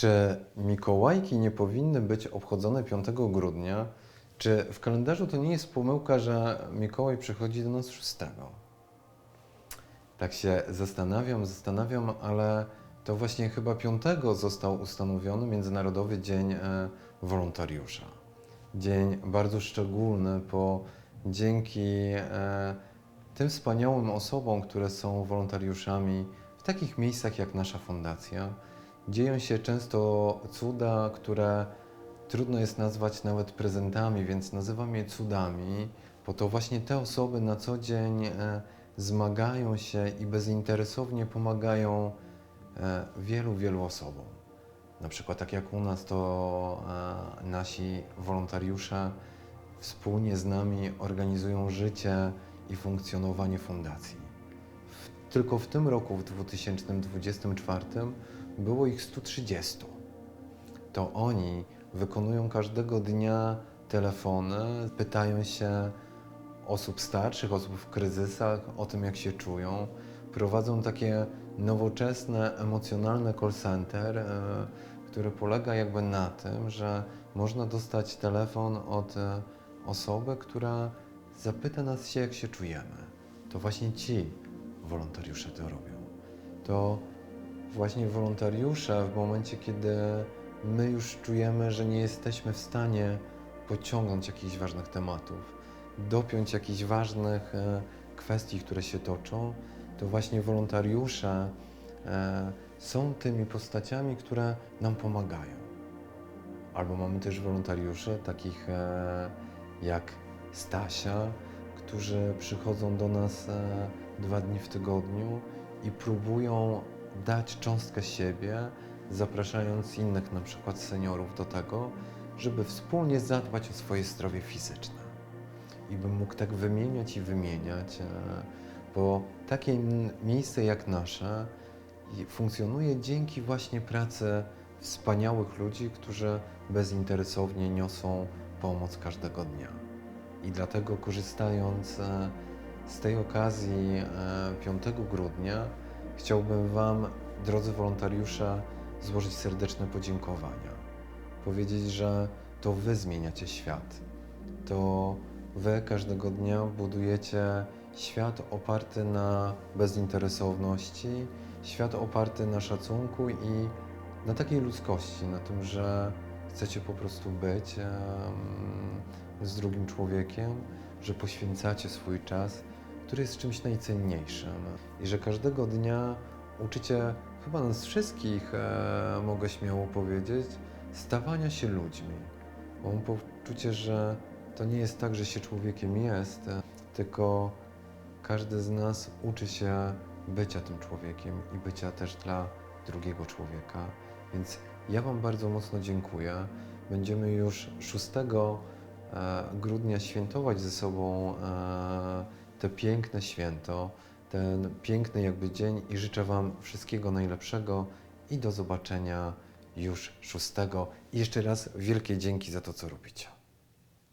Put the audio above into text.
Czy Mikołajki nie powinny być obchodzone 5 grudnia? Czy w kalendarzu to nie jest pomyłka, że Mikołaj przychodzi do nas 6? Tak się zastanawiam, zastanawiam, ale to właśnie chyba 5 został ustanowiony Międzynarodowy Dzień e, Wolontariusza. Dzień bardzo szczególny, bo dzięki e, tym wspaniałym osobom, które są wolontariuszami w takich miejscach jak nasza fundacja, dzieją się często cuda, które trudno jest nazwać nawet prezentami, więc nazywam je cudami, bo to właśnie te osoby na co dzień e, zmagają się i bezinteresownie pomagają e, wielu, wielu osobom. Na przykład tak jak u nas, to e, nasi wolontariusze wspólnie z nami organizują życie i funkcjonowanie fundacji. Tylko w tym roku, w 2024, było ich 130. To oni wykonują każdego dnia telefony, pytają się osób starszych, osób w kryzysach o tym, jak się czują. Prowadzą takie nowoczesne, emocjonalne call center, e, które polega jakby na tym, że można dostać telefon od e, osoby, która zapyta nas się, jak się czujemy. To właśnie ci wolontariusze to robią. To właśnie wolontariusze w momencie, kiedy my już czujemy, że nie jesteśmy w stanie pociągnąć jakichś ważnych tematów, dopiąć jakichś ważnych e, kwestii, które się toczą, to właśnie wolontariusze e, są tymi postaciami, które nam pomagają. Albo mamy też wolontariuszy, takich e, jak Stasia, którzy przychodzą do nas dwa dni w tygodniu i próbują dać cząstkę siebie, zapraszając innych, na przykład seniorów, do tego, żeby wspólnie zadbać o swoje zdrowie fizyczne. I bym mógł tak wymieniać i wymieniać, e, bo takie miejsce jak nasze funkcjonuje dzięki właśnie pracy wspaniałych ludzi, którzy bezinteresownie niosą pomoc każdego dnia. I dlatego korzystając e, z tej okazji e, 5 grudnia, chciałbym Wam, drodzy wolontariusze, złożyć serdeczne podziękowania. Powiedzieć, że to Wy zmieniacie świat. To Wy każdego dnia budujecie świat oparty na bezinteresowności, świat oparty na szacunku i na takiej ludzkości, na tym, że chcecie po prostu być em, z drugim człowiekiem, że poświęcacie swój czas, który jest czymś najcenniejszym i że każdego dnia uczycie chyba nas wszystkich, e, mogę śmiało powiedzieć, stawania się ludźmi. Mam poczucie, że to nie jest tak, że się człowiekiem jest, e, tylko każdy z nas uczy się bycia tym człowiekiem i bycia też dla drugiego człowieka. Więc ja Wam bardzo mocno dziękuję. Będziemy już 6 e, grudnia świętować ze sobą te piękne święto, ten piękny jakby dzień i życzę Wam wszystkiego najlepszego i do zobaczenia już 6. I jeszcze raz wielkie dzięki za to, co robicie.